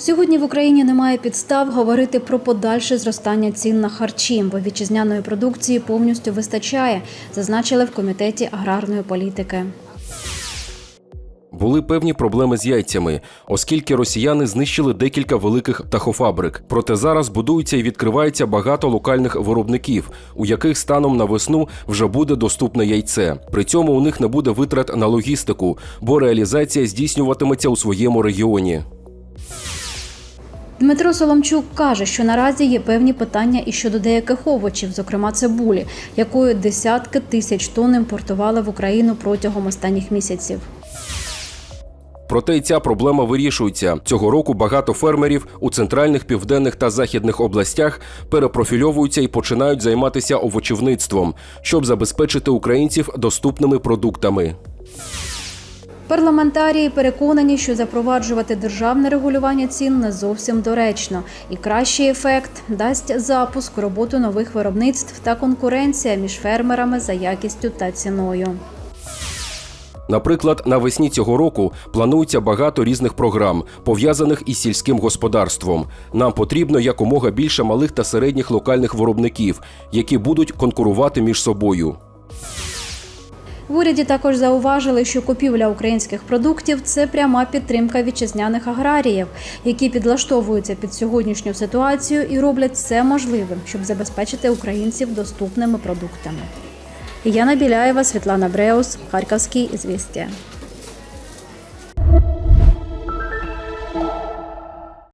Сьогодні в Україні немає підстав говорити про подальше зростання цін на харчі, бо вітчизняної продукції повністю вистачає, зазначили в комітеті аграрної політики. Були певні проблеми з яйцями, оскільки росіяни знищили декілька великих птахофабрик. Проте зараз будується і відкривається багато локальних виробників, у яких станом на весну вже буде доступне яйце. При цьому у них не буде витрат на логістику, бо реалізація здійснюватиметься у своєму регіоні. Дмитро Соломчук каже, що наразі є певні питання і щодо деяких овочів, зокрема цибулі, якою десятки тисяч тонн імпортували в Україну протягом останніх місяців. Проте й ця проблема вирішується. Цього року багато фермерів у центральних, південних та західних областях перепрофільовуються і починають займатися овочівництвом, щоб забезпечити українців доступними продуктами. Парламентарії переконані, що запроваджувати державне регулювання цін не зовсім доречно, і кращий ефект дасть запуск роботу нових виробництв та конкуренція між фермерами за якістю та ціною. Наприклад, навесні цього року планується багато різних програм, пов'язаних із сільським господарством. Нам потрібно якомога більше малих та середніх локальних виробників, які будуть конкурувати між собою. В уряді також зауважили, що купівля українських продуктів це пряма підтримка вітчизняних аграріїв, які підлаштовуються під сьогоднішню ситуацію і роблять все можливе, щоб забезпечити українців доступними продуктами. Яна Біляєва, Світлана Бреус, Харківський ізвістія.